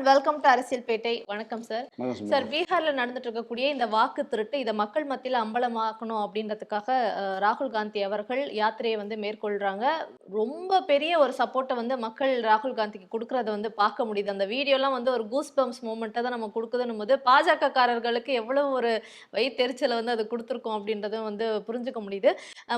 And welcome to அரசியல் பேட்டை வணக்கம் sir. Sir பீகார்ல நடந்துட்டு இருக்கக்கூடிய இந்த வாக்கு திருட்டு இதை மக்கள் மத்தியில் அம்பலமாக்கணும் அப்படின்றதுக்காக ராகுல் காந்தி அவர்கள் யாத்திரையை வந்து மேற்கொள்றாங்க. ரொம்ப பெரிய ஒரு சப்போர்ட்டை வந்து மக்கள் ராகுல் காந்திக்கு கொடுக்கறத வந்து பார்க்க முடியுது. அந்த வீடியோலாம் வந்து ஒரு கூஸ் பம்ப்ஸ் மூமெண்ட்டை தான் நம்ம கொடுக்குதுன்னும் போது பாஜக காரர்களுக்கு எவ்வளவு ஒரு வயிற்றெரிச்சலை வந்து அது கொடுத்துருக்கோம் அப்படின்றதும் வந்து புரிஞ்சுக்க முடியுது.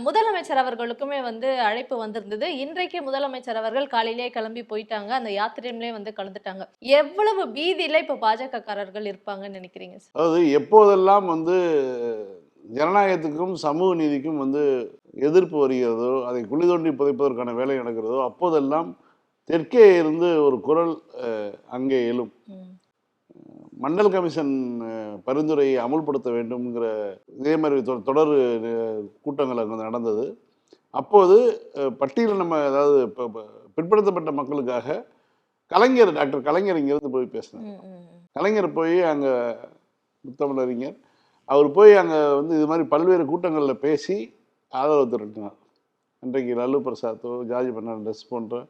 முதலமைச்சர் அவர்களுக்குமே வந்து அழைப்பு வந்திருந்தது. இன்றைக்கு முதலமைச்சர் அவர்கள் காலையிலேயே கிளம்பி போயிட்டாங்க. அந்த யாத்திரையிலே வந்து கலந்துட்டாங்க. எவ்வளவு பீதியில இப்ப பாஜக காரர்கள் இருப்பாங்கன்னு நினைக்கிறீங்க சார்? அதாவது எப்போதெல்லாம் வந்து ஜனநாயகத்துக்கும் சமூக நீதிக்கும் வந்து எதிர்ப்பு வருகிறதோ அதை குழி தோண்டி புதைப்பதற்கான வேலை நடக்கிறதோ அப்போதெல்லாம் தெற்கே இருந்து ஒரு குரல் அங்கே எழும். மண்டல் கமிஷன் பரிந்துரையை அமுல்படுத்த வேண்டும்ங்கிற இதே மாதிரி தொடர் கூட்டங்கள் அங்கே நடந்தது. அப்போது அஹ், பட்டியலின நம்ம அதாவது பிற்படுத்தப்பட்ட மக்களுக்காக கலைஞர் டாக்டர் கலைஞர் இங்கிருந்து போய் பேசினார். கலைஞர் போய் அங்கே முத்தமிழறிஞர் அவர் போய் அங்கே வந்து இது மாதிரி பல்வேறு கூட்டங்களில் பேசி ஆதரவு திரட்டினார். இன்றைக்கு லல்லு பிரசாத்தோ ஜார்ஜ் பெர்னாண்டஸ் போன்ற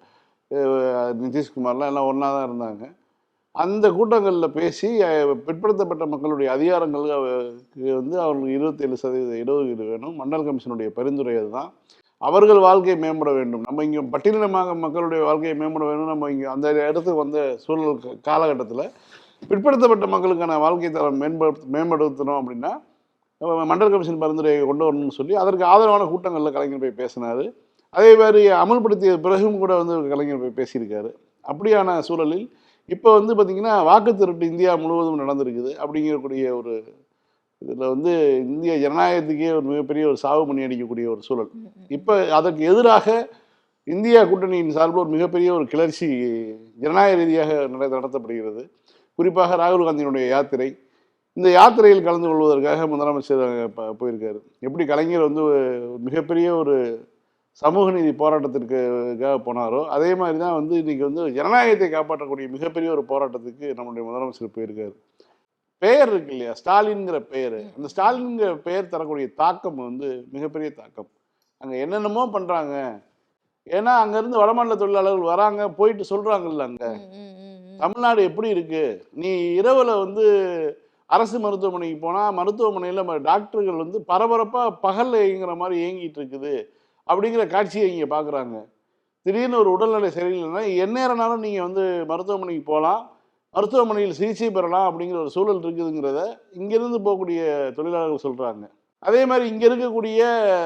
நிதிஷ்குமார்லாம் எல்லாம் ஒன்றா தான் இருந்தாங்க. அந்த கூட்டங்களில் பேசி பிற்படுத்தப்பட்ட மக்களுடைய அதிகாரங்கள் அவருக்கு வந்து அவர்களுக்கு இருபத்தேழு சதவீத இடஒதுக்கீடு வேணும். மண்டல் கமிஷனுடைய பரிந்துரை அதுதான். அவர்கள் வாழ்க்கையை மேம்பட வேண்டும். நம்ம இங்கே பட்டியலினமாக மக்களுடைய வாழ்க்கையை மேம்பட வேண்டும். நம்ம இங்கே அந்த இடத்துக்கு வந்த சூழல் காலகட்டத்தில் பிற்படுத்தப்பட்ட மக்களுக்கான வாழ்க்கை தரம் மேம்படுத்த மேம்படுத்தணும் அப்படின்னா மண்டல் கமிஷன் பரிந்துரையை கொண்டு வரணும்னு சொல்லி அதற்கு ஆதரவான கூட்டங்களில் கலைஞர் போய் பேசினார். அதே மாதிரி அமல்படுத்திய பிறகும் கூட வந்து கலைஞர் போய் பேசியிருக்காரு. அப்படியான சூழலில் இப்போ வந்து பார்த்திங்கன்னா வாக்கு திருட்டு இந்தியா முழுவதும் நடந்திருக்குது அப்படிங்கக்கூடிய ஒரு இதில் வந்து இந்திய ஜனநாயகத்துக்கே ஒரு மிகப்பெரிய ஒரு சாவு மணி அடிக்கக்கூடிய ஒரு சூழல். இப்போ அதற்கு எதிராக இந்தியா கூட்டணியின் சார்பில் ஒரு மிகப்பெரிய ஒரு கிளர்ச்சி ஜனநாயக ரீதியாக நட நடத்தப்படுகிறது. குறிப்பாக ராகுல் காந்தியினுடைய யாத்திரை. இந்த யாத்திரையில் கலந்து கொள்வதற்காக முதலமைச்சர் போயிருக்காரு. எப்படி கலைஞர் வந்து மிகப்பெரிய ஒரு சமூக நீதி போராட்டத்திற்காக போனாரோ அதே மாதிரி தான் வந்து இன்னைக்கு வந்து ஜனநாயகத்தை காப்பாற்றக்கூடிய மிகப்பெரிய ஒரு போராட்டத்துக்கு நம்முடைய முதலமைச்சர் போயிருக்காரு. பெயர் இருக்கு இல்லையா? ஸ்டாலின்ங்கிற பெயர் அந்த ஸ்டாலின்ங்கிற பெயர் தரக்கூடிய தாக்கம் வந்து மிகப்பெரிய தாக்கம். அங்கே என்னென்னமோ பண்ணுறாங்க ஏன்னா அங்கேருந்து வடமாநில தொழிலாளர்கள் வராங்க போயிட்டு சொல்கிறாங்கல்ல அங்கே. தமிழ்நாடு எப்படி இருக்கு? நீ இரவில் வந்து அரசு மருத்துவமனைக்கு போனால் மருத்துவமனையில் டாக்டர்கள் வந்து பரபரப்பாக பகலில் இயங்குற மாதிரி இயங்கிட்டு இருக்குது அப்படிங்கிற காட்சியை இங்கே பார்க்குறாங்க திடீர்னு ஒரு உடல்நிலை சரியில்லைன்னா எந்நேரம்னாலும் நீங்கள் வந்து மருத்துவமனைக்கு போகலாம் மருத்துவமனையில் சிகிச்சை பெறலாம் அப்படிங்கிற ஒரு சூழல் இருக்குதுங்கிறத இங்கேருந்து போகக்கூடிய தொழிலாளர்கள் சொல்கிறாங்க அதே மாதிரி இங்கே இருக்கக்கூடிய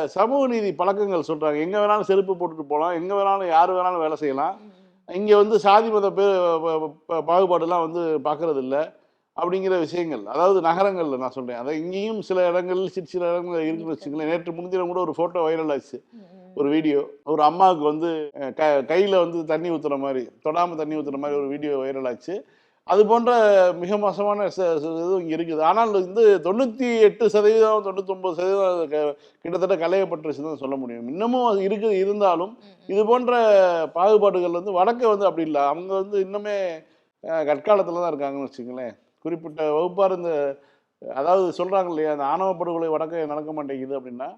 சமூக நீதி பழக்கங்கள் சொல்கிறாங்க எங்கே வேணாலும் செருப்பு போட்டுட்டு போகலாம். எங்கே வேணாலும் யார் வேணாலும் வேலை செய்யலாம். இங்கே வந்து சாதி மத பே ப- பாகுபாடுலாம் வந்து பார்க்கறது இல்லை அப்படிங்கிற விஷயங்கள். அதாவது நகரங்களில் நான் சொல்கிறேன் அதை இங்கேயும் சில இடங்களில் சிறு சில இடங்கள் இருக்குன்னு வச்சுங்களேன் நேற்று முன்தினம் கூட ஒரு ஃபோட்டோ வைரல் ஆச்சு. ஒரு வீடியோ ஒரு அம்மாவுக்கு வந்து க கையில் வந்து தண்ணி ஊற்றுற மாதிரி தொடாமல் தண்ணி ஊற்றுற மாதிரி ஒரு வீடியோ வைரல் ஆச்சு. அது போன்ற மிக மோசமான இதுவும் இங்கே இருக்குது. ஆனால் வந்து தொண்ணூற்றி எட்டு சதவீதம் தொண்ணூத்தொம்பது சதவீதம் கிட்டத்தட்ட களையப்பட்டுருச்சுன்னு தான் சொல்ல முடியும். இன்னமும் அது இருக்குது இருந்தாலும். இது போன்ற பாகுபாடுகள் வந்து வடக்க வந்து அப்படி இல்லை. அவங்க வந்து இன்னுமே கற்காலத்தில் தான் இருக்காங்கன்னு வச்சுங்களேன் குறிப்பிட்ட வகுப்பார் இந்த அதாவது சொல்கிறாங்க இல்லையா அந்த ஆணவ படுகொலை வடக்க நடக்க மாட்டேங்குது அப்படின்னா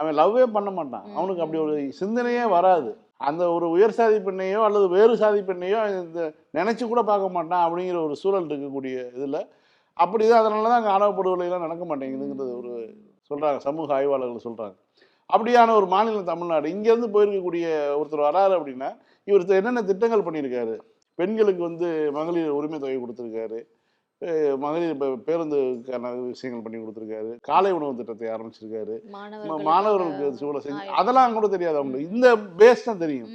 அவன் லவ்வே பண்ண மாட்டான். அவனுக்கு அப்படி. ஒரு சிந்தனையே வராது. அந்த ஒரு உயர் சாதி பெண்ணையோ அல்லது வேறு சாதி பெண்ணையோ இந்த நினச்சி கூட பார்க்க மாட்டான் அப்படிங்கிற ஒரு சூழல் இருக்கக்கூடிய இதில். அப்படி தான் அதனால தான் அங்கே ஆணவப்படுகொலைலாம் நடக்க மாட்டேங்குதுங்கிறது ஒரு சொல்கிறாங்க சமூக ஆய்வாளர்கள் சொல்கிறாங்க அப்படியான ஒரு மாநிலம் தமிழ்நாடு. இங்கேருந்து போயிருக்கக்கூடிய ஒருத்தர் வராரு அப்படின்னா இவர் என்னென்ன திட்டங்கள் பண்ணியிருக்காரு? பெண்களுக்கு வந்து மகளிர் உரிமை தொகை கொடுத்துருக்காரு. மகளிர் பேருந்துக்கான விஷயங்கள் பண்ணி கொடுத்துருக்காரு. காலை உணவு திட்டத்தை ஆரம்பிச்சிருக்காரு. மாணவர்களுக்கு சூழலை செஞ்சு. அதெல்லாம் கூட தெரியாது அவங்களுக்கு. இந்த பேஸ் தான் தெரியும்.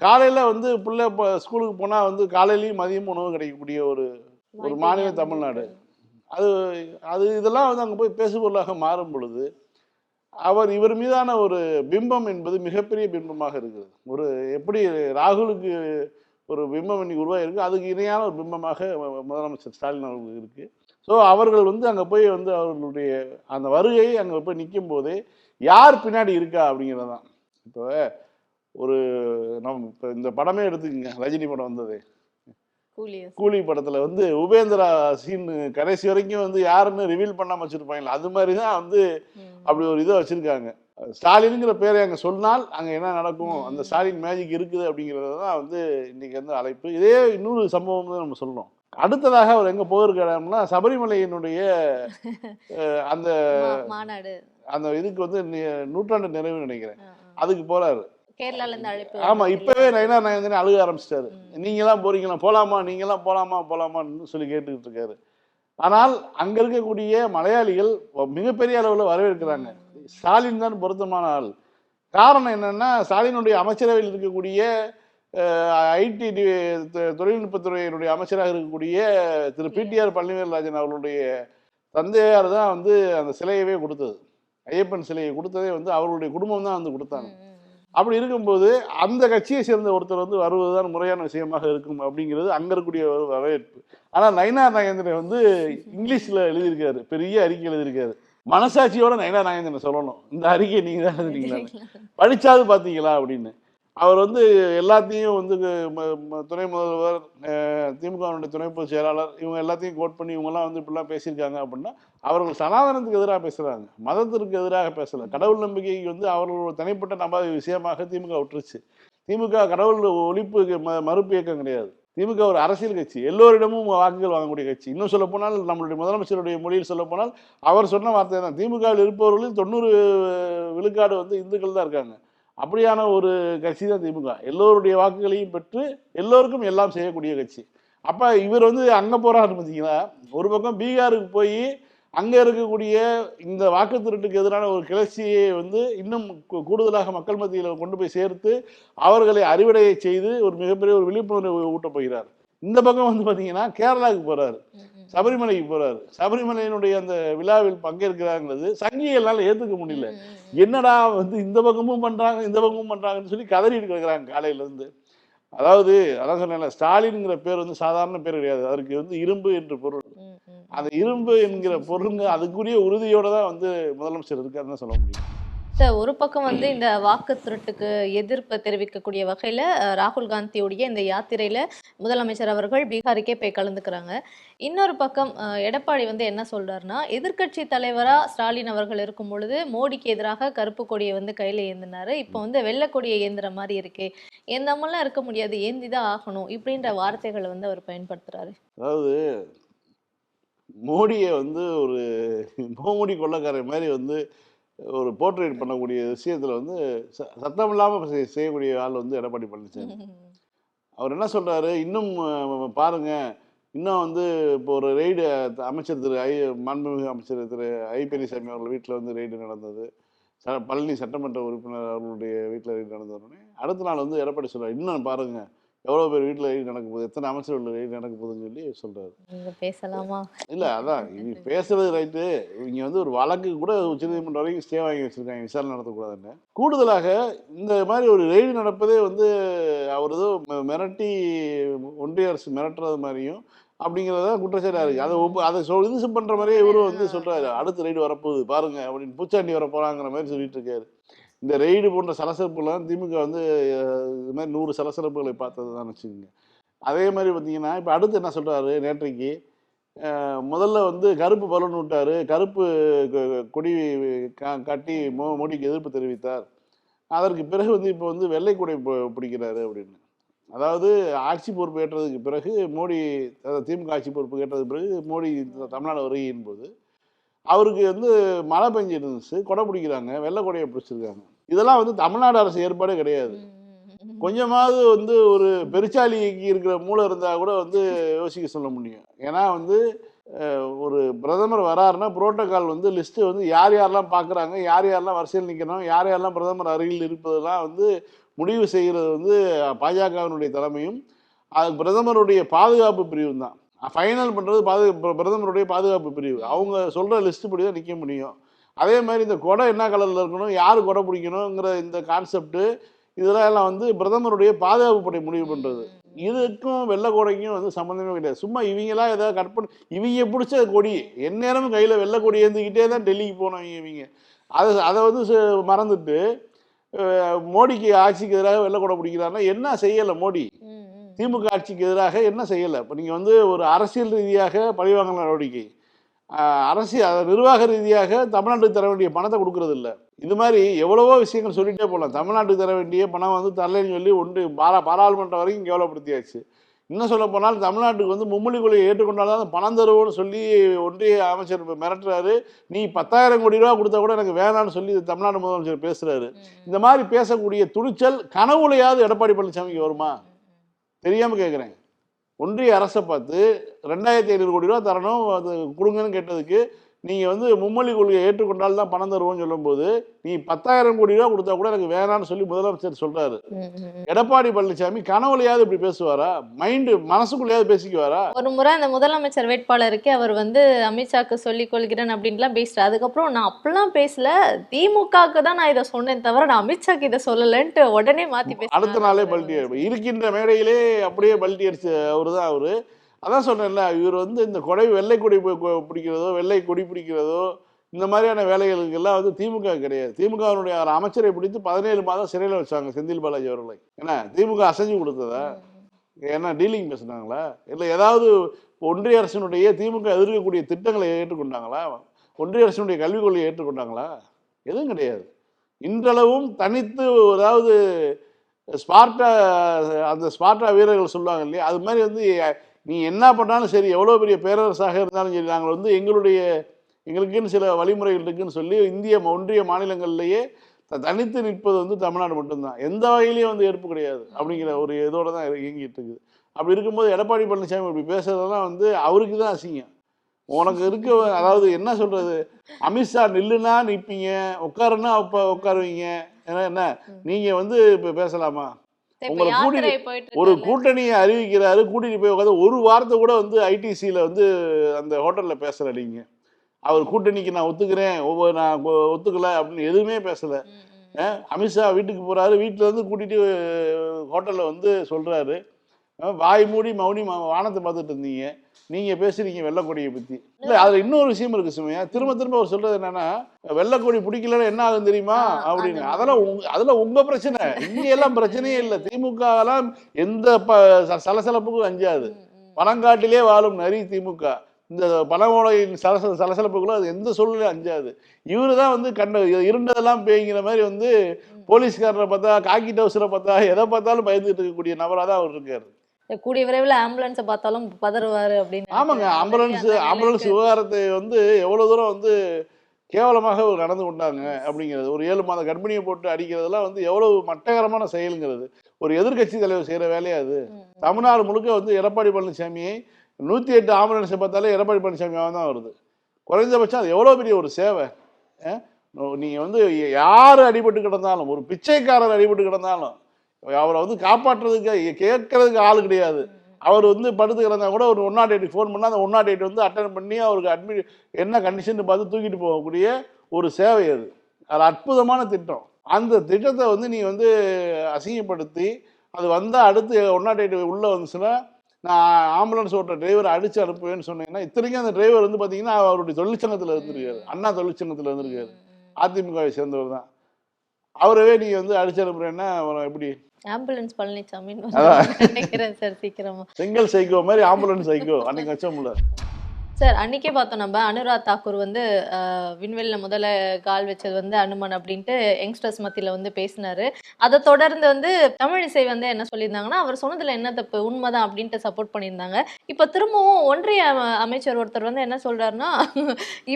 காலையில் வந்து பிள்ளை இப்போ ஸ்கூலுக்கு போனால் வந்து காலையிலையும் மதியமும் உணவு கிடைக்கக்கூடிய ஒரு ஒரு மாநிலம் தமிழ்நாடு. அது அது இதெல்லாம் வந்து அங்கே போய் பேசுபொருளாக மாறும் பொழுது அவர் இவர் மீதான ஒரு பிம்பம் என்பது மிகப்பெரிய பிம்பமாக இருக்குது ஒரு எப்படி ராகுலுக்கு ஒரு பிம்பம் இன்னைக்கு உருவாயிருக்கு அதுக்கு இணையான ஒரு பிம்பமாக முதலமைச்சர் ஸ்டாலின் அவர்களுக்கு இருக்கு. ஸோ அவர்கள் வந்து அங்கே போய் வந்து அவர்களுடைய அந்த வருகை அங்கே போய் நிற்கும் போதே யார் பின்னாடி இருக்கா அப்படிங்கிறது தான். இப்போ ஒரு நம்ம இப்போ இந்த படமே எடுத்துக்கங்க. ரஜினி படம் வந்தது. கூலி படத்துல வந்து உபேந்திரா சீன் கடைசி வரைக்கும் வந்து யாருன்னு ரிவீல் பண்ணாம வச்சிருப்பாங்களா அது மாதிரி தான் வந்து. அப்படி ஒரு இதை வச்சிருக்காங்க. ஸ்டாலினுங்கிற பேரை அங்க சொன்னால் அங்க என்ன நடக்கும்? அந்த ஸ்டாலின் மேஜிக் இருக்குது அப்படிங்கிறது தான் வந்து இன்னைக்கு வந்து அழைப்பு. இதே இன்னொரு சம்பவம் தான் நம்ம சொல்லணும் அடுத்ததாக அவர் எங்கே போயிருக்காருன்னா சபரிமலையினுடைய அந்த அந்த இதுக்கு வந்து நூற்றாண்டு நிறைவு நினைக்கிறேன். அதுக்கு போறாரு. அழைப்பு ஆமா இப்பவே? நயனா நாயந்திரன் அழுக ஆரம்பிச்சிட்டாரு. நீங்களாம் போறீங்களா? போலாமா? நீங்களாம் போலாமா? போலாமான்னு சொல்லி கேட்டுக்கிட்டு இருக்காரு. ஆனால் அங்க இருக்கக்கூடிய மலையாளிகள் மிகப்பெரிய அளவில் வரவேற்கிறாங்க. ஸ்டாலின் தான் பொருத்தமான ஆள். காரணம் என்னன்னா ஸ்டாலினுடைய அமைச்சரவையில் இருக்கக்கூடிய ஐடி தொழில்நுட்பத்துறையினுடைய அமைச்சராக இருக்கக்கூடிய திரு பிடிஆர் பழனிவேல்ராஜன் அவர்களுடைய தந்தையார் தான் வந்து அந்த சிலையவே கொடுத்தது. ஐயப்பன் சிலையை கொடுத்ததே வந்து அவர்களுடைய குடும்பம் தான் வந்து கொடுத்தாங்க. அப்படி இருக்கும்போது அந்த கட்சியை சேர்ந்த ஒருத்தர் வந்து வருவதுதான் முறையான விஷயமாக இருக்கும் அப்படிங்கிறது அங்க இருக்கக்கூடிய ஒரு வரவேற்பு. ஆனா நயனார் நாகேந்திரன் வந்து இங்கிலீஷ்ல எழுதியிருக்காரு. பெரிய அறிக்கை எழுதியிருக்காரு. மனசாட்சியோட நயனார் நாகேந்திரன் சொல்லணும்? இந்த அறிக்கையை நீங்க தான் எழுதுனீங்களா? படிச்சாது பாத்தீங்களா அப்படின்னு. அவர் வந்து எல்லாத்தையும் வந்து துணை முதல்வர் அஹ், திமுகவுடைய துணை பொதுச் செயலாளர் இவங்க எல்லாத்தையும் கோட் பண்ணி இவங்கெல்லாம் வந்து இப்படிலாம் பேசியிருக்காங்க அப்படின்னா அவர்கள் சனாதனத்துக்கு எதிராக பேசுறாங்க. மதத்திற்கு எதிராக பேசல. கடவுள் நம்பிக்கைக்கு வந்து அவர்களோட தனிப்பட்ட நம்பாத விஷயமாக திமுக விட்டுருச்சு. திமுக கடவுள் ஒழிப்பு ம- மறுப்பு இயக்கம் கிடையாது. திமுக ஒரு அரசியல் கட்சி. எல்லோரிடமும் வாக்குகள் வாங்கக்கூடிய கட்சி. இன்னும் சொல்ல போனால் நம்மளுடைய முதலமைச்சருடைய மொழியில் சொல்ல போனால் அவர் சொன்ன வார்த்தை தான் திமுகவில் இருப்பவர்களில் தொண்ணூறு விழுக்காடு வந்து இந்துக்கள் தான் இருக்காங்க. அப்படியான ஒரு கட்சி தான் திமுக. எல்லோருடைய வாக்குகளையும் பெற்று எல்லோருக்கும் எல்லாம் செய்யக்கூடிய கட்சி. அப்போ இவர் வந்து அங்கே போகிறாருன்னு பார்த்தீங்கன்னா ஒரு பக்கம் பீகாருக்கு போய் அங்க இருக்கக்கூடிய இந்த வாக்கு திருட்டுக்கு எதிரான ஒரு கிளர்ச்சியை வந்து இன்னும் கூடுதலாக மக்கள் மத்தியில் கொண்டு போய் சேர்த்து அவர்களை அறிவடைய செய்து ஒரு மிகப்பெரிய ஒரு விழிப்புணர்வு ஊட்டப் போகிறார். இந்த பக்கம் வந்து பாத்தீங்கன்னா கேரளாவுக்கு போறாரு. சபரிமலைக்கு போறாரு. சபரிமலையினுடைய அந்த விழாவில் பங்கேற்கிறாங்கிறது சங்கிகளால் ஏத்துக்க முடியல. ம், ம், ம். என்னடா வந்து இந்த பக்கமும் பண்றாங்க இந்த பக்கமும் பண்றாங்கன்னு சொல்லி கதறிட்டு கிடக்குறாங்க காலையில இருந்து. அதாவது அதான் சொன்னேன்ல ஸ்டாலின்ங்கிற பேர் வந்து சாதாரண பேர் கிடையாது. அதற்கு வந்து இரும்பு என்று பொருள். அந்த இரும்பு என்கிற பொருளுங்க அதுக்குரிய உறுதியோட தான் வந்து முதலமைச்சர் இருக்காருன்னு தான் சொல்ல முடியும். சார் ஒரு பக்கம் வந்து இந்த வாக்கு திருட்டுக்கு எதிர்ப்பு தெரிவிக்கக்கூடிய வகையில ராகுல் காந்தியுடைய இந்த யாத்திரையில முதலமைச்சர் அவர்கள் பீகாருக்கே போய் கலந்துக்கிறாங்க. இன்னொரு பக்கம் எடப்பாடி வந்து என்ன சொல்றாருன்னா எதிர்க்கட்சி தலைவரா ஸ்டாலின் அவர்கள் இருக்கும் பொழுது மோடிக்கு எதிராக கருப்பு கொடியை வந்து கையில ஏந்தினாரு. இப்போ வந்து வெள்ளை கொடியை ஏந்துற மாதிரி இருக்கே ஏந்தாமலாம் இருக்க முடியாது ஏந்திதான் ஆகணும் இப்படின்ற வார்த்தைகளை வந்து அவர் பயன்படுத்துறாரு. அதாவது மோடியை வந்து ஒரு மோமுடி கொள்ளக்காரன் மாதிரி வந்து ஒரு போர்ட்ரேட் பண்ணக்கூடிய விஷயத்தில் வந்து ச- சத்தம் இல்லாமல் செய்யக்கூடிய ஆள் வந்து எடப்பாடி பழனிசாமி. அவர் என்ன சொல்கிறாரு இன்னும் பாருங்கள் பாருங்க. இன்னும் வந்து இப்போ ஒரு ரெய்டு அமைச்சர் திரு ஐ மாண்புமிகு அமைச்சர் திரு ஐ பெரியசாமி அவர்கள் வீட்டில் வந்து ரெய்டு நடந்தது. ச பழனி சட்டமன்ற உறுப்பினர் அவர்களுடைய வீட்டில் ரெய்டு நடந்த அடுத்த நாள் வந்து எடப்பாடி சொல்கிறார் இன்னும் பாருங்கள் எவ்வளோ பேர் வீட்டில் ரெய்டு நடக்க போகுது? எத்தனை அமைச்சர்கள் ரெய்டு நடக்க போகுதுன்னு சொல்லி சொல்றாரு. நீங்க பேசலாமா? இல்லை அதான். இவங்க பேசுறது ரைட்டு இவங்க வந்து ஒரு வழக்கு கூட உச்சநீதிமன்றம் வரைக்கும் ஸ்டே வாங்கி வச்சிருக்காங்க. விசாரணை நடத்தக்கூடாதுன்னு. கூடுதலாக இந்த மாதிரி ஒரு ரெய்டு நடப்பதே வந்து அவர் ஏதோ மிரட்டி ஒன்றிய அரசு மிரட்டுறது மாதிரியும் அப்படிங்கிறத குற்றச்சாட்டாக இருக்குது அதை ஒப்பு அதை சொல் இது பண்ணுற மாதிரியே இவரும் வந்து சொல்கிறாரு அடுத்த ரெய்டு வரப்போகுது பாருங்க அப்படின்னு பூச்சாண்டி வர போகிறாங்கிற மாதிரி சொல்லிட்டு இருக்காரு. இந்த ரெய்டு போன்ற சலசலப்புலாம் திமுக வந்து இது மாதிரி நூறு சலசலப்புகளை பார்த்தது தான் வச்சுக்கோங்க. அதே மாதிரி பார்த்தீங்கன்னா இப்போ அடுத்து என்ன சொல்கிறாரு நேற்றைக்கு? முதல்ல வந்து கருப்பு பலன் விட்டார். கருப்பு கொடி கா காட்டி மோ மோடிக்கு எதிர்ப்பு தெரிவித்தார். அதற்கு பிறகு வந்து இப்போ வந்து வெள்ளை கொடை பிடிக்கிறாரு அப்படின்னு. அதாவது ஆட்சி பொறுப்பு ஏற்றதுக்கு பிறகு மோடி திமுக ஆட்சி பொறுப்பு ஏற்றதுக்கு பிறகு மோடி தமிழ்நாடு வருகையின் போது அவருக்கு வந்து மழை பெஞ்சிட்டு இருந்துச்சு கொடை பிடிக்கிறாங்க வெள்ளை கொடையை பிடிச்சிருக்காங்க. இதெல்லாம் வந்து தமிழ்நாடு அரசு ஏற்பாடே கிடையாது. கொஞ்சமாவது வந்து ஒரு பெருச்சாலிக்கு இருக்கிற மூளை இருந்தால் கூட வந்து யோசிக்க சொல்ல முடியும். ஏன்னா வந்து ஒரு பிரதமர் வராருன்னா புரோட்டோகால் வந்து லிஸ்ட்டு வந்து யார் யாரெல்லாம் பார்க்குறாங்க யார் யாரெல்லாம் வரிசையில் நிற்கணும் யார் யாரெல்லாம் பிரதமர் அருகில் இருப்பதெல்லாம் வந்து முடிவு செய்கிறது வந்து பாஜகவினுடைய தலைமையும் அது பிரதமருடைய பாதுகாப்பு பிரிவு தான் ஃபைனல் பண்ணுறது பாது பிர- பிரதமருடைய பாதுகாப்பு பிரிவு. அவங்க சொல்கிற லிஸ்ட் படி தான் நிற்க முடியும். அதே மாதிரி இந்த கொடை என்ன கலரில் இருக்கணும் யார் கொடை பிடிக்கணுங்கிற இந்த கான்செப்ட்டு இதெல்லாம் எல்லாம் வந்து பிரதமருடைய பாதுகாப்பு படை முடிவு பண்ணுறது இதுக்கும் வெள்ளை கொடைக்கும் வந்து சம்மந்தமே கிடையாது. சும்மா இவங்களா ஏதாவது கட் பண்ணி இவங்க பிடிச்ச கொடி எந்நேரமும் கையில் வெள்ளை கொடி ஏந்திக்கிட்டே தான் டெல்லிக்கு போனோம் இவங்க. அதை அதை வந்து மறந்துட்டு மோடிக்கு ஆட்சிக்கு எதிராக வெள்ளை கொடை பிடிக்கிறாருன்னா என்ன செய்யலை மோடி? திமுக ஆட்சிக்கு எதிராக என்ன செய்யலை? இப்போ நீங்கள் வந்து ஒரு அரசியல் ரீதியாக பழிவாங்கல் நடவடிக்கை. அரசியல் நிர்வாக ரீதியாக தமிழ்நாட்டுக்கு தர வேண்டிய பணத்தை கொடுக்கறது இல்ல. இது மாதிரி எவ்வளவோ விஷயங்கள் சொல்லிட்டே போகலாம் தமிழ்நாட்டுக்கு தர வேண்டிய பணம் வந்து தரலைன்னு சொல்லி ஒன்று பாரா பாராளுமன்றம் வரைக்கும் கேவலப்படுத்தியாச்சு இன்னும் சொல்ல போனால் தமிழ்நாட்டுக்கு வந்து மும்மொழி கொள்கையை ஏற்றுக்கொண்டால்தான் பணம் தருவோம்னு சொல்லி ஒன்றிய அமைச்சர் மிரட்டுறாரு. நீ பத்தாயிரம் கோடி ரூபா கொடுத்தா கூட எனக்கு வேணாம்னு சொல்லி தமிழ்நாடு முதலமைச்சர் பேசுறாரு. இந்த மாதிரி பேசக்கூடிய துணிச்சல் கனவுலையாவது எடப்பாடி பழனிசாமிக்கு வருமா? தெரியாமல் கேட்குறேன் ஒன்றிய அரசை பார்த்து ரெண்டாயிரத்தி ஐநூறு கோடி ரூபா தரணும் அது கொடுங்கன்னு கேட்டதுக்கு நீங்கள் வந்து மும்மொழி கொள்கையை ஏற்றுக்கொண்டால் தான் பணம் தருவோம்னு சொல்லும்போது நீ பத்தாயிரம் கோடி ரூபா கொடுத்தா கூட எனக்கு வேணாம்னு சொல்லி முதலமைச்சர் சொல்றாரு. எடப்பாடி பழனிசாமி கனவுலையாவது இப்படி பேசுவாரா? மைண்டு மனசுக்குள்ளேயாவது பேசிக்குவாரா? ஒரு முறை அந்த முதலமைச்சர் வேட்பாளருக்கு அவர் வந்து அமித்ஷாக்கு சொல்லிக் கொள்கிறேன் அப்படின்லாம் பேசுறாரு. அதுக்கப்புறம் நான் அப்பெல்லாம் பேசல. திமுகவுக்கு தான் நான் இதை சொன்னேன் தவிர நான் அமித்ஷாக்கு இதை சொல்லலன்ட்டு உடனே மாத்தி பேசுறாரு. அடுத்த நாளே அடிப்பார். இருக்கின்ற மேடையிலே அப்படியே பல்ட்டி அடிச்ச அவரு தான் அவரு. அதான் சொன்னேன்ல இவர் வந்து இந்த கொடை வெள்ளை கொடி பிடிக்கிறதோ வெள்ளை கொடி பிடிக்கிறதோ இந்த மாதிரியான வேலைகளுக்கெல்லாம் வந்து திமுக கிடையாது. திமுகவினுடைய ஒரு அமைச்சரை பிடித்து பதினேழு மாதம் சிறையில் வச்சாங்க செந்தில் பாலாஜி அவர்களை. என்ன திமுக அசைஞ்சு கொடுத்ததா? ஏன்னா டீலிங் பேசுனாங்களா? இல்லை ஏதாவது ஒன்றிய அரசினுடைய திமுக எதிர்க்கக்கூடிய திட்டங்களை ஏற்றுக்கொண்டாங்களா? ஒன்றிய அரசினுடைய கல்விக் கொள்கையை ஏற்றுக்கொண்டாங்களா? எதுவும் கிடையாது. இன்றளவும் தனித்து அதாவது ஸ்பார்ட்டா அந்த ஸ்பார்ட்டா வீரர்கள் சொல்லுவாங்க இல்லையா? அது மாதிரி வந்து நீ என்ன பண்ணாலும் சரி எவ்வளோ பெரிய பேரரசாக இருந்தாலும் சரி நாங்கள் வந்து எங்களுடைய எங்களுக்குன்னு சில வழிமுறைகள் இருக்குன்னு சொல்லி இந்திய ஒன்றிய மாநிலங்கள்லேயே தனித்து நிற்பது வந்து தமிழ்நாடு மட்டும்தான். எந்த வகையிலையும் வந்து ஏற்பு கிடையாது அப்படிங்கிற ஒரு இதோட தான் இயங்கிட்டு இருக்குது. அப்படி இருக்கும்போது எடப்பாடி பழனிசாமி இப்படி பேசுறதெல்லாம் வந்து அவருக்கு தான் அசிங்கம். உனக்கு இருக்க அதாவது என்ன சொல்றது? அமித்ஷா நில்லுனா நிற்பீங்க உட்காருன்னா அப்போ உட்காருவீங்க. ஏன்னா என்ன? நீங்க வந்து இப்போ பேசலாமா? உங்களை கூட்டிட்டு- ஒரு. கூட்டணியை அறிவிக்கிறாரு கூட்டிட்டு போய் உட்காந்து ஒரு வாரத்தை கூட வந்து ஐடிசியில் வந்து அந்த ஹோட்டலில் பேசல நீங்க. அவர் கூட்டணிக்கு நான் ஒத்துக்கிறேன் ஒவ்வொரு நான் ஒத்துக்கல அப்படின்னு எதுவுமே பேசல. அமித்ஷா வீட்டுக்கு போறாரு வீட்டுல இருந்து கூட்டிட்டு ஹோட்டல்ல வந்து சொல்றாரு. வாய் மூடி மௌனி வானத்தை பார்த்துட்டு இருந்தீங்க. நீங்க பேசுறீங்க வெள்ளக்கொடியை பத்தி. இல்ல அதுல இன்னொரு விஷயம் இருக்கு சுமையா. திரும்ப திரும்ப அவர் சொல்றது என்னன்னா வெள்ளக்கொடி பிடிக்கலன்னா என்ன ஆகும் தெரியுமா? அப்படின்னு. அது- அதெல்லாம் உங்க அதுல உங்க பிரச்சனை. இங்க எல்லாம் பிரச்சனையே இல்லை. திமுக எல்லாம் எந்த ப சலசலப்புக்கும் அஞ்சாது. பணங்காட்டிலே வாழும் நரி திமுக. இந்த பணமோடையின் சலசல சலசலப்புகளும் அது எந்த சூழ்நிலையும் அஞ்சாது. இவரு தான் வந்து கண்ட இருண்டதெல்லாம் பேய்ங்கிற மாதிரி வந்து போலீஸ்காரரை பார்த்தா காக்கி டவுசரை பார்த்தா எதை பார்த்தாலும் பயந்துட்டு இருக்கக்கூடிய நபராக தான் அவர் இருக்காரு. கூடிய விரைவில் ஆம்புலன்ஸை பார்த்தாலும் பதறுவாரு அப்படின்னு ஆமாங்க. ஆம்புலன்ஸ் ஆம்புலன்ஸ் விவகாரத்தை வந்து எவ்வளோ தூரம் வந்து கேவலமாக நடந்து கொண்டாங்க அப்படிங்கிறது. ஒரு ஏழு மாத கர்ப்பிணியை போட்டு அடிக்கிறதெல்லாம் வந்து எவ்வளவு மட்டகரமான செயலுங்கிறது. ஒரு எதிர்க்கட்சி தலைவர் செய்கிற வேலையா அது. தமிழ்நாடு முழுக்க வந்து எடப்பாடி பழனிசாமியை நூற்றி எட்டு ஆம்புலன்ஸை பார்த்தாலே எடப்பாடி பழனிசாமியாக தான் வருது. குறைந்தபட்சம் அது எவ்வளோ பெரிய ஒரு சேவை? நீங்கள் வந்து யார் அடிபட்டு கிடந்தாலும் ஒரு பிச்சைக்காரர் அடிபட்டு கிடந்தாலும் அவரை வந்து காப்பாற்றுறதுக்கு கேட்கறதுக்கு ஆள் கிடையாது. அவர் வந்து படுத்து கிடந்தா கூட ஒரு ஒன் நாட் எயிட் ஃபோன் பண்ணால் அந்த ஒன் நாட் எயிட் வந்து அட்டன் பண்ணி அவருக்கு அட்மிட் என்ன கண்டிஷன் பார்த்து தூக்கிட்டு போகக்கூடிய ஒரு சேவை அது. அது அற்புதமான திட்டம். அந்த திட்டத்தை வந்து நீ வந்து அசிங்கப்படுத்தி அது வந்தால் அடுத்து ஒன் நாட் எயிட் உள்ளே வந்துச்சுன்னா நான் ஆம்புலன்ஸ் ஓட்டுற டிரைவரை அடிச்சு அனுப்புவேன்னு சொன்னீங்கன்னா இத்தனைக்கும் அந்த டிரைவர் வந்து பார்த்தீங்கன்னா அவருடைய தொழிற்சங்கத்தில் இருந்திருக்காரு. அண்ணா தொழிற்சங்கத்தில் இருந்திருக்காரு. அதிமுகவை சேர்ந்தவர் தான். அவரவே நீ வந்து அடிச்சு அனுப்புறேன்னா எப்படி ஆம்புலன்ஸ் பழனிசாமின்னு. நினைக்கிறேன் சார் சீக்கிரமா. செங்கல் சைக்கோ மாதிரி ஆம்புலன்ஸ் சைக்கோ அன்னைக்கு வச்சோம்ல. சார் அன்னைக்கே பார்த்தோம் நம்ம அனுராக் தாக்கூர் வந்து விண்வெளியில் விண்வெளியில முதல்ல கால் வச்சது வந்து அனுமன் அப்படின்ட்டு யங்ஸ்டர்ஸ் மத்தியில் வந்து பேசினாரு. அதை தொடர்ந்து வந்து தமிழிசை வந்து என்ன சொல்லியிருந்தாங்கன்னா அவர் சொன்னதுல என்ன தப்பு உண்மைதான் அப்படின்ட்டு சப்போர்ட் பண்ணியிருந்தாங்க. இப்போ திரும்பவும் ஒன்றிய அமைச்சர் ஒருத்தர் வந்து என்ன சொல்றாருன்னா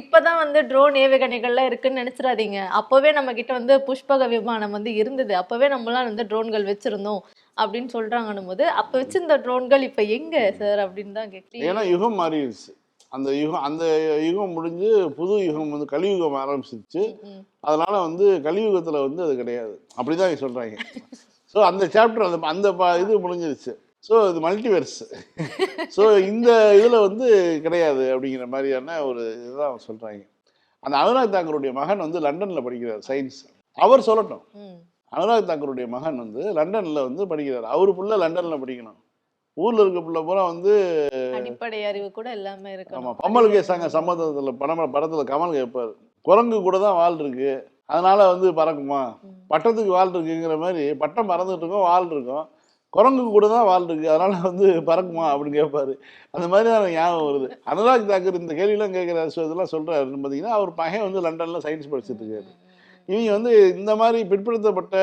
இப்பதான் வந்து ட்ரோன் ஏவுகணைகள்லாம் இருக்குன்னு நினைச்சிடாதீங்க. அப்பவே நம்ம கிட்ட வந்து புஷ்பக விமானம் வந்து இருந்தது. அப்பவே நம்மளாம் வந்து ட்ரோன்கள் வச்சிருந்தோம் அப்படின்னு சொல்றாங்கன்னும் போது அப்ப வச்சிருந்த ட்ரோன்கள் இப்ப எங்க சார் அப்படின்னு தான் கேட்கலாம் ஏன்னா யுகம் மாறிடுச்சு. அந்த யுகம் அந்த யுகம் முடிஞ்சு புது யுகம் வந்து கலியுகம் ஆரம்பிச்சிருச்சு. அதனால வந்து கலியுகத்தில் வந்து அது கிடையாது. அப்படிதான் இங்க சொல்றாங்க. ஸோ அந்த சாப்டர் அந்த அந்த இது முடிஞ்சிருச்சு. ஸோ இது மல்டிவெர்ஸ் ஸோ இந்த இதில் வந்து கிடையாது அப்படிங்கிற மாதிரியான ஒரு இதுதான் சொல்றாங்க. அந்த அனுராக் தாக்கருடைய மகன் வந்து லண்டனில் படிக்கிறார் சயின்ஸ் அவர் சொல்லட்டும். அனுராக் தாக்கருடைய மகன் வந்து லண்டனில் வந்து படிக்கிறார். அவர் புள்ள லண்டனில் படிக்கணும். ஊரில் இருக்க பிள்ளை பூரா வந்து அடிப்படை அறிவு கூட எல்லாமே ஆமாம் இருக்கணும் பம்மல் கேசாங்க சம்மந்தத்தில் படம் படத்தில் கமல் கேட்பார் குரங்கு கூட தான் வால் இருக்கு அதனால வந்து பறக்குமா. பட்டத்துக்கு வால் இருக்குங்கிற மாதிரி பட்டம் பறந்துட்டு இருக்கும் வால் இருக்கும் குரங்கு கூட தான் வால் இருக்கு அதனால வந்து பறக்குமா அப்படின்னு கேட்பாரு அந்த மாதிரி தான் ஞாபகம் வருது. அனுராக் தாக்கர் இந்த கேள்வியெல்லாம் கேட்குறாரு ஸோ இதெல்லாம் சொல்கிறாருன்னு பார்த்தீங்கன்னா அவர் பையன் வந்து லண்டனில் சயின்ஸ் படிச்சுட்டு இருக்காரு. இவங்க வந்து இந்த மாதிரி பிற்படுத்தப்பட்ட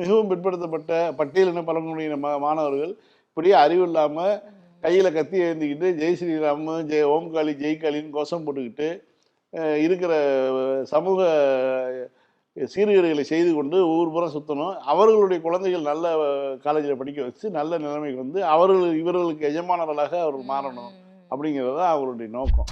மிகவும் பிற்படுத்தப்பட்ட பட்டியலின பழங்குடியின மாணவர்கள் இப்படியே அறிவு இல்லாமல் கையில் கத்தி ஏந்திக்கிட்டு ஜெய் ஸ்ரீராம் ஜெய் ஓம்காளி ஜெய் காளின்னு கோஷம் போட்டுக்கிட்டு இருக்கிற சமூக சீர்கேடுகளை செய்து கொண்டு ஊர் புறம் சுற்றணும் அவர்களுடைய குழந்தைகள் நல்ல காலேஜில் படிக்க வச்சு நல்ல நிலைமைக்கு வந்து அவர்கள் இவர்களுக்கு எஜமானர்களாக அவர்கள் மாறணும். அப்படிங்கிறது தான் அவர்களுடைய நோக்கம்.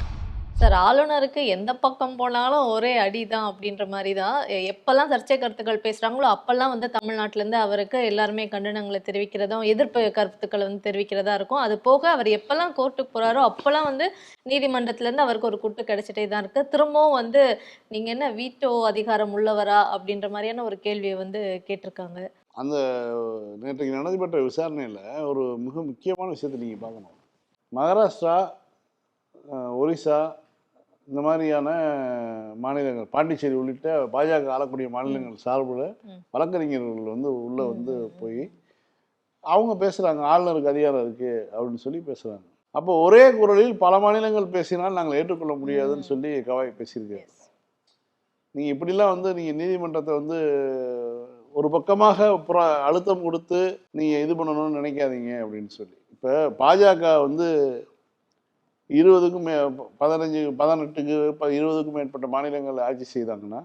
சார் ஆளுநருக்கு எந்த பக்கம் போனாலும் ஒரே அடி தான் அப்படின்ற மாதிரி தான் எப்போல்லாம் எப்பெல்லாம் சர்ச்சை கருத்துக்கள் பேசுகிறாங்களோ அப்பெல்லாம் வந்து தமிழ்நாட்டிலேருந்து அவருக்கு எல்லாருமே கண்டனங்களை தெரிவிக்கிறதும் எதிர்ப்பு கருத்துக்களை வந்து தெரிவிக்கிறதா இருக்கும். அது போக அவர் எப்பெல்லாம் கோர்ட்டுக்கு போகிறாரோ அப்போல்லாம் வந்து நீதிமன்றத்துல இருந்து அவருக்கு ஒரு குட்டு கிடைச்சிட்டே தான் இருக்குது திரும்பவும் வந்து நீங்கள் என்ன வீட்டோ அதிகாரம் உள்ளவரா அப்படின்ற மாதிரியான ஒரு கேள்வியை வந்து கேட்டிருக்காங்க. அந்த நேற்றைக்கு நடைபெற்ற விசாரணையில் ஒரு மிக முக்கியமான விஷயத்தை நீங்கள் பார்க்கணும். மகாராஷ்டிரா ஒரிசா இந்த மாதிரியான மாநிலங்கள் பாண்டிச்சேரி உள்ளிட்ட பாஜக ஆளக்கூடிய மாநிலங்கள் சார்பில். வழக்கறிஞர்கள் வந்து உள்ளே வந்து போய் அவங்க பேசுகிறாங்க ஆளுநருக்கு அதிகாரம் இருக்குது அப்படின்னு சொல்லி பேசுகிறாங்க அப்போ ஒரே குரலில் பல மாநிலங்கள் பேசினால் நாங்கள் ஏற்றுக்கொள்ள முடியாதுன்னு. சொல்லி கவாய் பேசியிருக்காரு. நீங்கள் இப்படிலாம் வந்து நீங்கள் நீதிமன்றத்தை வந்து ஒரு பக்கமாக புற அழுத்தம் கொடுத்து நீங்கள் இது பண்ணணும்னு நினைக்காதீங்க அப்படின்னு சொல்லி. இப்போ பாஜக வந்து இருபதுக்கும் மே பதினஞ்சு பதினெட்டுக்கு ப இருபதுக்கும் மேற்பட்ட மாநிலங்கள் ஆட்சி செய்தாங்கன்னா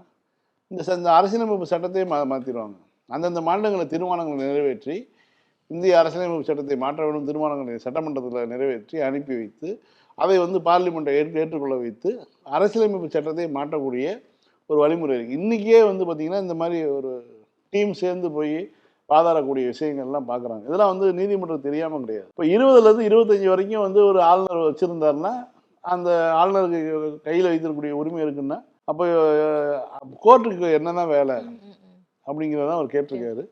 இந்த ச- இந்த அரசியலமைப்பு சட்டத்தையே மா மாற்றிடுவாங்க அந்தந்த மாநிலங்களில் தீர்மானங்களை நிறைவேற்றி இந்திய அரசியலமைப்பு சட்டத்தை மாற்ற வேண்டும் தீர்மானங்களை சட்டமன்றத்தில் நிறைவேற்றி அனுப்பி வைத்து அதை வந்து பார்லிமெண்ட்டை ஏற்று ஏற்றுக்கொள்ள வைத்து அரசியலமைப்பு சட்டத்தை மாற்றக்கூடிய ஒரு வழிமுறை இருக்குது இன்றைக்கே வந்து பார்த்திங்கன்னா இந்த மாதிரி ஒரு டீம் சேர்ந்து போய் வாதாடக்கூடிய விஷயங்கள்லாம் பார்க்குறாங்க. இதெல்லாம் வந்து நீதிமன்றம் தெரியாமல் கிடையாது. இப்போ இருபதுலேருந்து இருபத்தஞ்சி வரைக்கும் வந்து ஒரு ஆளுநர் வச்சுருந்தாருன்னா அந்த ஆளுநருக்கு கையில் வைத்திருக்கக்கூடிய உரிமை இருக்குன்னா அப்போ கோர்ட்டுக்கு என்னதான் வேலை அப்படிங்கிறத அவர் கேட்டிருக்காரு.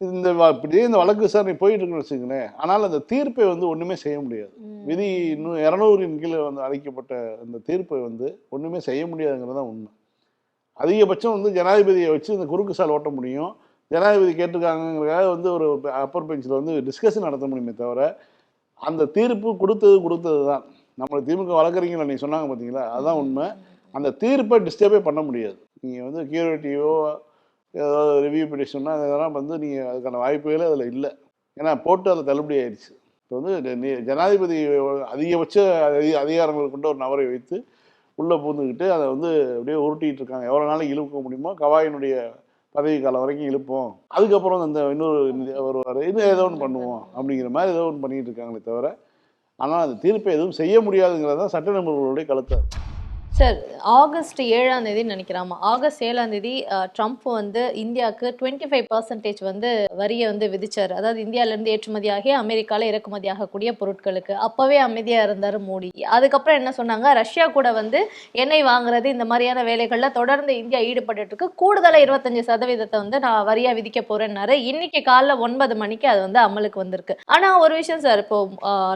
இந்த இப்படியே இந்த வழக்கு விசாரணை போயிட்டு இருக்குன்னு வச்சுக்கங்களேன். ஆனால் அந்த தீர்ப்பை வந்து ஒன்றுமே செய்ய முடியாது. விதி இன்னும் இரநூறின் கீழே வந்து அளிக்கப்பட்ட அந்த தீர்ப்பை வந்து ஒன்றுமே செய்ய முடியாதுங்கிறது தான் உண்மை. அதிகபட்சம் வந்து ஜனாதிபதியை வச்சு இந்த குறுக்கு சால் ஓட்ட முடியும். ஜனாதிபதி கேட்டிருக்காங்கங்கிறதுக்காக வந்து ஒரு அப்பர் பெஞ்சில் வந்து டிஸ்கஷன் நடத்த முடியுமே தவிர அந்த தீர்ப்பு கொடுத்தது கொடுத்தது தான் நம்மளை திமுக வழக்கறிஞர்கள் நீ சொன்னாங்க பார்த்தீங்களா அதுதான் உண்மை. அந்த தீர்ப்பை டிஸ்டர்பே பண்ண முடியாது. நீங்கள் வந்து கியூரிட்டியோ ஏதாவது ரிவ்யூ பெட்டிஷன்னா அதெல்லாம் வந்து நீங்கள் அதுக்கான வாய்ப்புகளே அதில் இல்லை. ஏன்னா போட்டு அதில் தள்ளுபடி ஆயிடுச்சு. இப்போ வந்து ஜனாதிபதி அதிகபட்ச அதிகாரங்கள் கொண்ட ஒரு நபரை வைத்து உள்ளே பூந்துக்கிட்டு அதை வந்து அப்படியே உருட்டிகிட்டு இருக்காங்க. எவ்வளோ நாளைக்கு இழுக்க முடியுமோ கவாயினுடைய பதவி காலம் வரைக்கும் இழுப்போம். அதுக்கப்புறம் அந்த இன்னொரு வருவார். இன்னும் ஏதோ ஒன்று பண்ணுவோம் அப்படிங்கிற மாதிரி ஏதோ ஒன்று பண்ணிட்டு இருக்காங்களே தவிர ஆனால் அந்த தீர்ப்பை எதுவும் செய்ய முடியாதுங்கிறது தான் சட்ட நிபுணர்களுடைய கழுத்தார் சார் ஆகஸ்ட் ஏழாம் தேதி நினைக்கிறாமா? ஆகஸ்ட் ஏழாம் தேதி ட்ரம்ப் வந்து இந்தியாவுக்கு டுவெண்ட்டி ஃபைவ் பர்சன்டேஜ் வந்து வரியை வந்து விதிச்சார். அதாவது இந்தியாவிலேருந்து ஏற்றுமதியாகி அமெரிக்காவில் இறக்குமதி ஆகக்கூடிய பொருட்களுக்கு. அப்போவே அமைதியாக இருந்தார் மோடி. அதுக்கப்புறம் என்ன சொன்னாங்க? ரஷ்யா கூட வந்து எண்ணெய் வாங்குறது இந்த மாதிரியான வேலைகளில் தொடர்ந்து இந்தியா ஈடுபட்டு இருக்கு கூடுதலாக இருபத்தஞ்சு சதவீதத்தை வந்து நான் வரியாக விதிக்க போறேன்னாரு. இன்னைக்கு காலைல ஒன்பது மணிக்கு அது வந்து அமலுக்கு வந்திருக்கு. ஆனால் ஒரு விஷயம் சார் இப்போ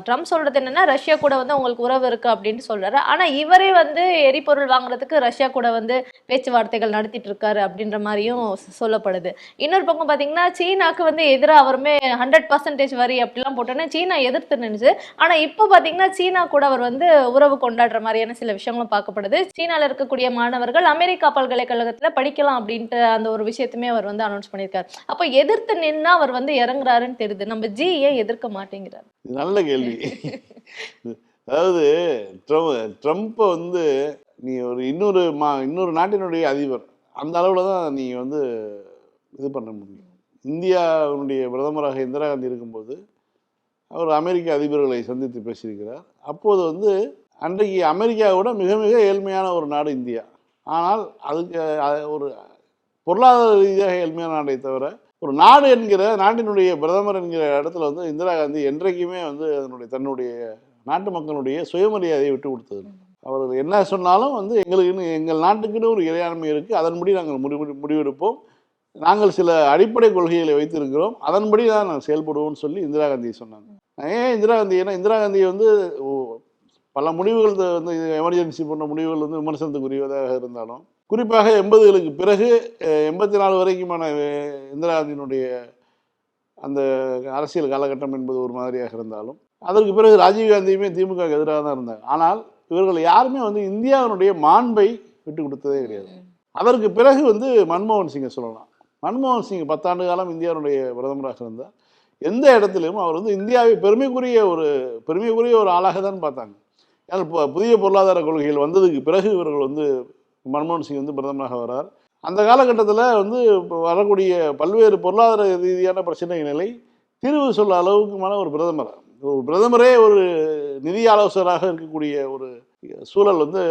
ட்ரம்ப் சொல்றது என்னன்னா ரஷ்யா கூட வந்து உங்களுக்கு உறவு இருக்கு அப்படின்னு சொல்றாரு. ஆனால் இவரே வந்து எரிபொருள் வாங்குறதுக்கு ரஷ்யா கூட வந்து பேச்சுவார்த்தைகள் நடத்திட்டு இருக்காரு அப்படின்ற மாதிரியும் சொல்லப்படுது. இன்னொரு பக்கம் பாத்தீங்கன்னா சீனாக்கு வந்து எதிராக அவருமே ஹண்ட்ரட் பர்சன்டேஜ் வரி அப்படிலாம் போட்டோன்னே சீனா எதிர்த்து நின்னுச்சு. ஆனா இப்போ பாத்தீங்கன்னா சீனா கூட அவர் வந்து உறவு கொண்டாடுற மாதிரியான சில விஷயங்களும் பார்க்கப்படுது. சீனால இருக்கக்கூடிய மாணவர்கள் அமெரிக்கா பல்கலைக்கழகத்துல படிக்கலாம் அப்படின்ட்டு அந்த ஒரு விஷயத்துமே அவர் வந்து அனௌன்ஸ் பண்ணியிருக்காரு. அப்போ எதிர்த்து நின்னா அவர் வந்து இறங்குறாருன்னு தெரியுது. நம்ம ஜி ஏன் எதிர்க்க மாட்டேங்கிறார். நல்ல கேள்வி. அதாவது ட்ரம் ட்ரம்ப்பை வந்து நீ ஒரு இன்னொரு மா இன்னொரு நாட்டினுடைய அதிபர் அந்த அளவில் தான் நீ வந்து இது பண்ண முடியும். இந்தியாவுடைய பிரதமராக இந்திரா காந்தி இருக்கும்போது அவர் அமெரிக்க அதிபர்களை சந்தித்து பேசியிருக்கிறார். அப்போது வந்து அன்றைக்கு அமெரிக்காவை விட மிக மிக ஏழ்மையான ஒரு நாடு இந்தியா. ஆனால் அதுக்கு ஒரு பொருளாதார ரீதியாக ஏழ்மையான நாடை தவிர ஒரு நாடு என்கிற நாட்டினுடைய பிரதமர் என்கிற இடத்துல வந்து இந்திரா காந்தி என்றைக்குமே வந்து அதனுடைய தன்னுடைய நாட்டு மக்களுடைய சுயமரியாதையை விட்டு கொடுத்தது. அவர்கள் என்ன சொன்னாலும் வந்து எங்களுக்கு எங்கள் நாட்டுக்குன்னு ஒரு இறையாண்மை இருக்குது அதன்படி நாங்கள் முடிவு முடிவெடுப்போம். நாங்கள் சில அடிப்படை கொள்கைகளை வைத்திருக்கிறோம். அதன்படி தான் நாங்கள் செயல்படுவோம்னு சொல்லி இந்திரா காந்தி சொன்னாங்க. ஏன் இந்திரா காந்தி ஏன்னா இந்திரா காந்தி வந்து பல முடிவுகள் வந்து எமர்ஜென்சி போன்ற முடிவுகள் வந்து விமர்சனத்துக்குரியதாக இருந்தாலும் குறிப்பாக எண்பதுகளுக்கு பிறகு எண்பத்தி நாலு வரைக்குமான இந்திரா காந்தியினுடைய அந்த அரசியல் காலகட்டம் என்பது ஒரு மாதிரியாக இருந்தாலும் அதற்கு பிறகு ராஜீவ் காந்தியுமே திமுக எதிராக தான் இருந்தாங்க. ஆனால் இவர்கள் யாருமே வந்து இந்தியாவினுடைய மாண்பை விட்டு கொடுத்ததே கிடையாது. அதற்கு பிறகு வந்து மன்மோகன் சிங்கை சொல்லலாம். மன்மோகன் சிங் பத்தாண்டு காலம் இந்தியாவுடைய பிரதமராக இருந்தார். எந்த இடத்துலையும் அவர் வந்து இந்தியாவை பெருமைக்குரிய ஒரு பெருமைக்குரிய ஒரு ஆளாக தான் பார்த்தாங்க. ஏன்னா இப்போ புதிய பொருளாதார கொள்கைகள் வந்ததுக்கு பிறகு இவர்கள் வந்து மன்மோகன் சிங் வந்து பிரதமராக வரார். அந்த காலகட்டத்தில் வந்து இப்போ வரக்கூடிய பல்வேறு பொருளாதார ரீதியான பிரச்சனைகளை தீர்வு சொல்ல அளவுக்குமான ஒரு பிரதமர். ஒரு பிரதமரே ஒரு நிதி ஆலோசகராக இருக்கக்கூடிய ஒரு சூழல் வந்து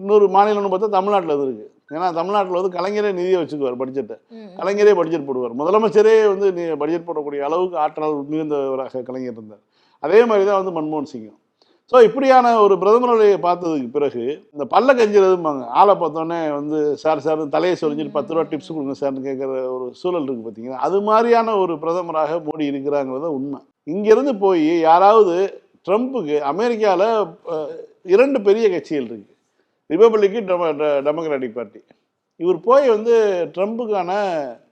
இன்னொரு மாநிலம்னு பார்த்தா தமிழ்நாட்டில் அது இருக்குது ஏன்னா தமிழ்நாட்டில் வந்து கலைஞரே நிதியை வச்சுக்குவார் பட்ஜெட்டை. கலைஞரே பட்ஜெட் போடுவார். முதலமைச்சரே வந்து நீ பட்ஜெட் போடக்கூடிய அளவுக்கு ஆற்றல் மிகுந்தவராக கலைஞர் இருந்தார். அதே மாதிரி தான் வந்து மன்மோகன் சிங்கும். ஸோ இப்படியான ஒரு பிரதமரை பார்த்ததுக்கு பிறகு இந்த பல்ல கஞ்சிறதும்பாங்க ஆளை பார்த்தோன்னே வந்து சார் சார் தலையை சொரிஞ்சிட்டு பத்து ரூபா டிப்ஸ் கொடுங்க சார்னு கேட்குற ஒரு சூழல் இருக்குது பார்த்தீங்கன்னா அது மாதிரியான ஒரு பிரதமராக மோடி இருக்கிறாங்கிறத உண்மை. இங்கேருந்து போய் யாராவது ட்ரம்ப்புக்கு அமெரிக்காவில் இரண்டு பெரிய கட்சிகள் இருக்குது ரிபப்ளிக்கு டெம டெமோக்ராட்டிக் பார்ட்டி. இவர் போய் வந்து ட்ரம்ப்புக்கான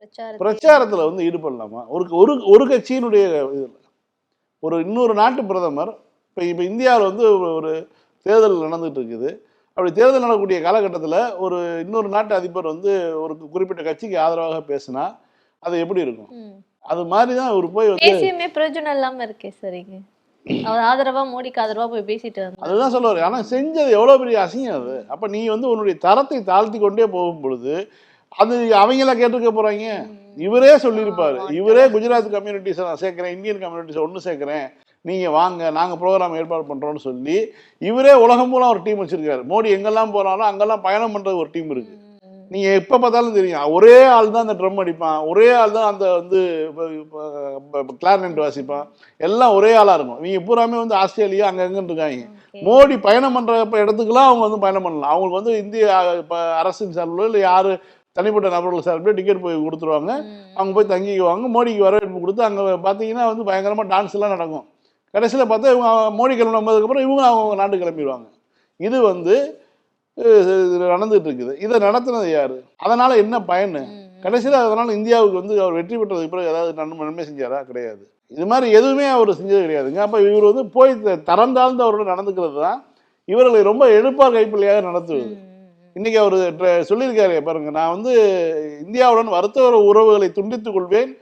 பிரச்சாரத்தை- பிரச்சாரத்தில் வந்து ஈடுபடலாமா? ஒரு ஒரு ஒரு கட்சியினுடைய இதில். ஒரு இன்னொரு நாட்டு பிரதமர் இப்போ இப்போ இந்தியாவில் வந்து ஒரு- தேர்தல் நடந்துட்டு இருக்குது. அப்படி தேர்தல் நடக்கக்கூடிய காலகட்டத்தில் ஒரு இன்னொரு நாட்டு அதிபர் வந்து ஒரு குறிப்பிட்ட கட்சிக்கு ஆதரவாக பேசினா அது எப்படி இருக்கும். அது மாதிரி தான் இவர் போய் வந்து பேசியுமே பிரயோஜனம் இல்லாம இருக்கே சரிங்க அவர் ஆதரவா மோடிக்கு ஆதரவா போய் பேசிட்டு வந்தார். அதுதான் சொல்லுவார் ஆனால் செஞ்சது எவ்வளோ பெரிய அசிங்கம் அது. அப்போ நீ வந்து உன்னுடைய தரத்தை தாழ்த்தி கொண்டே போகும் பொழுது அது அவங்களாம் கேட்டிருக்க போகிறாங்க இவரே சொல்லியிருப்பாரு. இவரே குஜராத் கம்யூனிட்டிஸை நான் சேர்க்குறேன் இந்தியன் கம்யூனிட்டிஸை ஒன்று சேர்க்குறேன். நீங்கள் வாங்க நாங்கள் ப்ரோக்ராம் ஏற்பாடு பண்ணுறோம்னு சொல்லி இவரே உலகம் பூரா ஒரு டீம் வச்சிருக்காரு. மோடி எங்கெல்லாம் போனாலும் அங்கெல்லாம் பயணம் பண்ணுறது ஒரு டீம் இருக்குது நீங்கள் எப்போ பார்த்தாலும் தெரியும். ஒரே ஆள் தான் அந்த ட்ரம் அடிப்பான். ஒரே ஆள் தான் அந்த வந்து கிளார்னெட் வாசிப்பான். எல்லாம் ஒரே ஆளாக இருக்கும். இவங்க பூராமே வந்து ஆஸ்திரேலியா அங்கே அங்கன்னு இருக்காங்க. மோடி பயணம் பண்ணுற இடத்துக்குலாம் அவங்க வந்து பயணம் பண்ணலாம். அவங்களுக்கு வந்து இந்திய அரசின் சார்பிலோ இல்லை யார் தனிப்பட்ட நபர்கள் சார்பிலோ டிக்கெட் போய் கொடுத்துருவாங்க. அவங்க போய் தங்கிக்குவாங்க. மோடிக்கு வரவேற்பு கொடுத்து அங்கே பார்த்தீங்கன்னா வந்து பயங்கரமாக டான்ஸ் எல்லாம் நடக்கும். கடைசியில் பார்த்தா இவங்க மோடி கிளம்பினதுக்கப்புறம் இவங்க அவங்க நாட்டு கிளம்பிடுவாங்க. இது வந்து நடந்துட்டு இருக்குது இதை நடத்துனது யாரு? அதனால என்ன பயன்? கடைசியில் அதனால இந்தியாவுக்கு வந்து அவர் வெற்றி பெற்றதுக்கு பிறகு ஏதாவது நன்மை நன்மை செஞ்சாரா? கிடையாது. இது மாதிரி எதுவுமே அவர் செஞ்சது கிடையாதுங்க அப்போ இவர் வந்து போய் தரம் தாழ்ந்து அவரோட நடந்துக்கிறது தான் இவர்களை ரொம்ப எடுப்பார் கைப்பிள்ளையாக நடத்துவது. இன்னைக்கு அவர் சொல்லியிருக்காரு பாருங்க. நான் வந்து இந்தியாவுடன் வர்த்தக உறவுகளை துண்டித்துக் கொள்வேன்.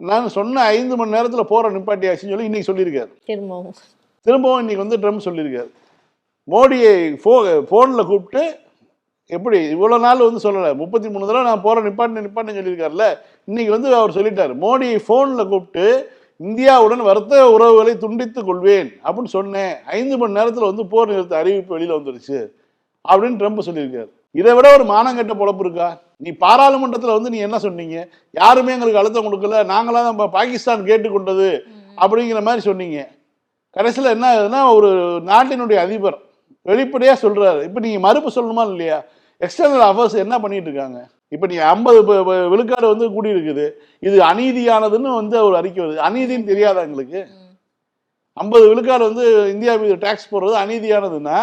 நான் சொன்ன ஐந்து மணி நேரத்தில் போற நிப்பாட்டியாச்சுன்னு சொல்லி இன்னைக்கு சொல்லியிருக்காரு. திரும்பவும். திரும்பவும் இன்னைக்கு வந்து ட்ரம்ப் சொல்லியிருக்காரு. மோடியை ஃபோ ஃபோனில் கூப்பிட்டு எப்படி இவ்வளோ நாள் வந்து சொல்லலை முப்பத்தி மூணு தடவை நான் போகிற நிப்பாட்டு நிப்பாட்டுன்னு சொல்லியிருக்காருல்ல இன்னைக்கு வந்து அவர் சொல்லிட்டார் மோடியை ஃபோனில் கூப்பிட்டு இந்தியாவுடன் வர்த்தக உறவுகளை துண்டித்துக் கொள்வேன் அப்படின்னு சொன்னேன் ஐந்து மணி நேரத்தில் வந்து போர் நிறுத்த அறிவிப்பு வெளியில் வந்துருச்சு அப்படின்னு ட்ரம்ப் சொல்லியிருக்காரு. இதை விட ஒரு மானங்கெட்ட பொழப்பு இருக்கா? நீ பாராளுமன்றத்தில் வந்து நீ என்ன சொன்னீங்க? யாருமே எங்களுக்கு அழுத்தம் கொடுக்கல நாங்களாம் தான் பா- பாகிஸ்தான் கேட்டுக்கொண்டது அப்படிங்கிற மாதிரி சொன்னீங்க. கடைசியில் என்ன ஆகுதுன்னா ஒரு நாட்டினுடைய அதிபர் வெளிப்படையாக சொல்றாரு. இப்போ நீங்கள் மறுப்பு சொல்லணுமா இல்லையா? எக்ஸ்டர்னல் அஃபேர்ஸ் என்ன பண்ணிட்டு இருக்காங்க? இப்போ நீ ஐம்பது விழுக்காடு வந்து கூடி இருக்குது இது அநீதியானதுன்னு வந்து ஒரு அறிக்கை வருது. அநீதின்னு தெரியாதா எங்களுக்கு ஐம்பது விழுக்காடு வந்து இந்தியா மீது டேக்ஸ் போடுறது அநீதியானதுன்னா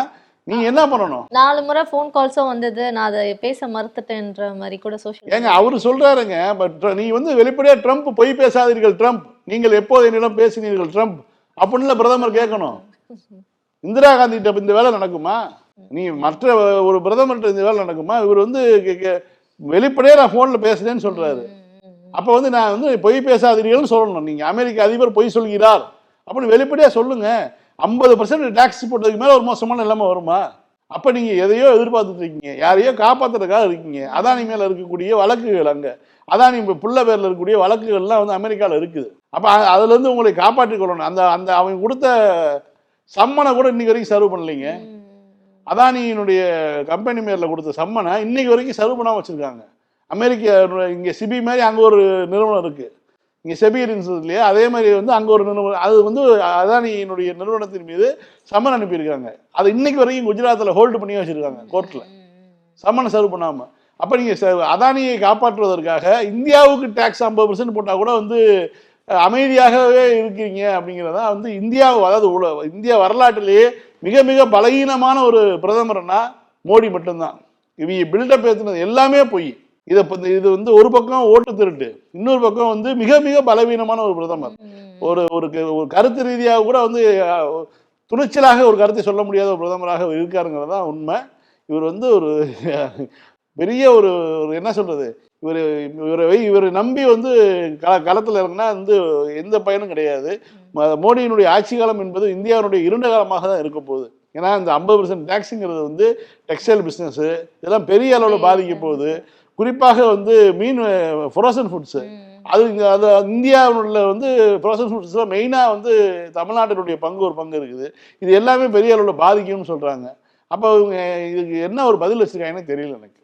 நீ என்ன பண்ணணும்? நாலு முறை ஃபோன் கால்ஸும் வந்தது. நான் அதை பேச மறுத்துட்டேன்ற மாதிரி கூட சோஷியல் ஏங்க அவர் சொல்றாருங்க. பட் நீ வந்து வெளிப்படையா ட்ரம்ப் பொய் பேசாதீர்கள் ட்ரம்ப் நீங்கள் எப்போது என்னிடம் பேசினீர்கள் ட்ரம்ப் அப்படின்னு பிரதமர் கேட்கணும். இந்திரா காந்தி கிட்ட இந்த வேலை நடக்குமா? நீ மற்ற ஒரு பிரதமர்கிட்ட இந்த வேலை நடக்குமா? இவர் வந்து கே- வெளிப்படையா நான் ஃபோனில் பேசுறேன்னு சொல்றாரு. அப்போ வந்து நான் வந்து பொய் பேசாதீர்கள்னு சொல்லணும். நீங்க அமெரிக்க அதிபர் பொய் சொல்கிறார். அப்படின்னு வெளிப்படையா சொல்லுங்க. ஐம்பது பர்சன்ட் டாக்ஸ் போட்டதுக்கு மேல ஒரு மோசமான நிலைமை வருமா? அப்ப நீங்க எதையோ எதிர்பார்த்துட்டு இருக்கீங்க. யாரையோ காப்பாத்துறதுக்காக இருக்கீங்க. அதானி மேல இருக்கக்கூடிய வழக்குகள் அங்க. அதானி இப்ப புள்ள பேர்ல இருக்கக்கூடிய வழக்குகள்லாம் வந்து அமெரிக்கால இருக்குது. அப்ப அதுலேருந்து அதுல இருந்து உங்களை காப்பாற்றிக் கொள்ளணும். அந்த அந்த அவங்க கொடுத்த சம்மனை கூட இன்னைக்கு வரைக்கும் சர்வ் பண்ணலைங்க. அதானியினுடைய கம்பெனி மேல கொடுத்த சம்மனை இன்னைக்கு வரைக்கும் சர்வ் பண்ணாம வச்சிருக்காங்க. அமெரிக்க இங்க சிபி மாதிரி அங்க ஒரு நிறுவனம் இருக்கு. இங்க செபி இருந்தது இல்லையா? அதே மாதிரி வந்து அங்க ஒரு நிறுவனம் அது வந்து அதானியினுடைய நிறுவனத்தின் மீது சம்மன் அனுப்பியிருக்காங்க. அது இன்னைக்கு வரைக்கும் குஜராத்ல ஹோல்டு பண்ணி வச்சிருக்காங்க கோர்ட்ல சம்மனை சர்வ் பண்ணாம. அப்ப நீங்க ச- அதானியை காப்பாற்றுவதற்காக இந்தியாவுக்கு டேக்ஸ் ஐம்பது பர்சன்ட் போட்டா கூட வந்து அமைதியாகவே இருக்கீங்க அப்படிங்கிறதா வந்து இந்தியா அதாவது உல- இந்திய வரலாற்றிலேயே மிக மிக பலகீனமான ஒரு பிரதமர்னா மோடி மட்டும்தான். இவங்க பில்டப் ஏத்துனது எல்லாமே பொய். இதை இது வந்து ஒரு பக்கம் ஓட்டு திருட்டு இன்னொரு பக்கம் வந்து மிக மிக பலவீனமான ஒரு பிரதமர். ஒரு ஒரு ஒரு கருத்து ரீதியாக கூட வந்து துணிச்சலாக ஒரு கருத்தை சொல்ல முடியாத ஒரு பிரதமராக இருக்காருங்கிறது தான் உண்மை. இவர் வந்து ஒரு பெரிய ஒரு ஒரு என்ன சொல்றது இவர் இவரை இவரை நம்பி வந்து கள களத்தில் இறங்கினா வந்து எந்த பயனும் கிடையாது. ம- மோடியினுடைய ஆட்சி காலம் என்பது இந்தியாவினுடைய இருண்ட காலமாக தான் இருக்க போகுது. ஏன்னா இந்த ஐம்பது பர்சன்ட் டேக்ஸுங்கிறது வந்து டெக்ஸ்டைல் பிஸ்னஸ் இதெல்லாம் பெரிய அளவில் பாதிக்க போகுது. குறிப்பாக வந்து மீன் ஃப்ரோசன் ஃபுட்ஸு அது இங்க- அது இந்தியாவில் வந்து ப்ராசஸ் ஃபுட்ஸில் மெயினாக வந்து தமிழ்நாட்டினுடைய பங்கு ஒரு பங்கு இருக்குது. இது எல்லாமே பெரிய அளவில் பாதிக்கும்னு சொல்கிறாங்க அப்போ இவங்க இதுக்கு என்ன ஒரு பதில் வச்சுருக்காங்கன்னு தெரியல எனக்கு.